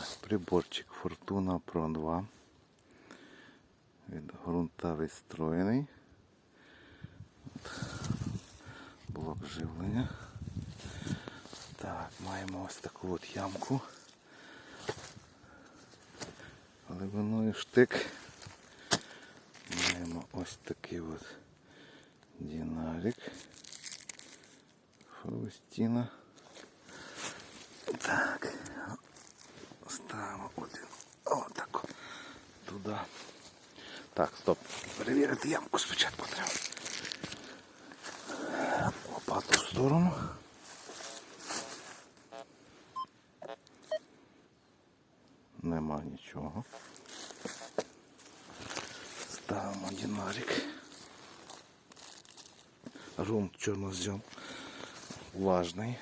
Приборчик Fortuna Pro 2. Від ґрунта відстроєний. Блок живлення. Так, маємо ось таку от ямку. Глибиною штик. Маємо ось такий от динарик. Фаустіна. Так. Ставимо один. Отако. Туди. Так, стоп. Перевірити ямку спочатку треба. Лопату в сторону. Нема нічого. Ставимо динарик. Рум чорнозем. Влажний.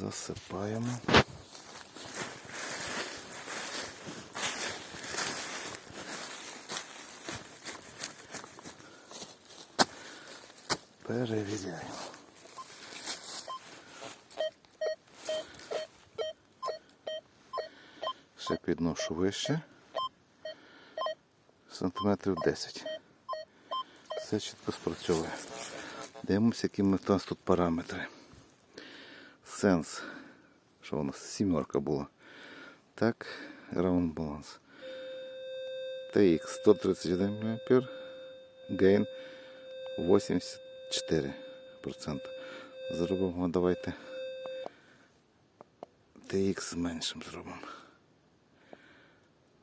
Засипаємо. Перевіряємо. Ще підношу вище. Сантиметрів 10. Все чітко спрацьовує. Дивимося, які в нас тут параметри. Сенс. Що у нас? Сімерка була. Так, раунд баланс. TX 131 мА. Гейн 84%. Зробимо, давайте. TX меншим зробимо.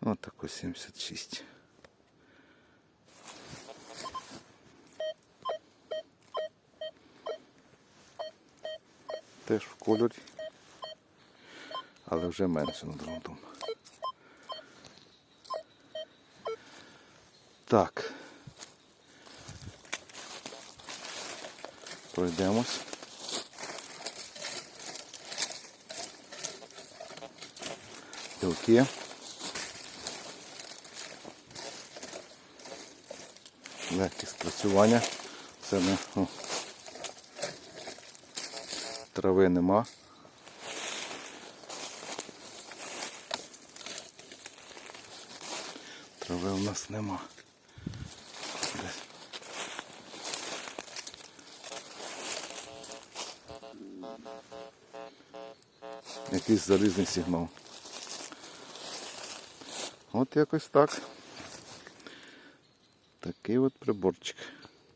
Ось тако 76. Теж в кольорі, але вже менше над ґрунтом. Так. Пройдемось. Білки. Легкість спрацювання. Це не ну, трави нема. Трави у нас нема. Якийсь залізний сигнал. От якось так. Такий от приборчик.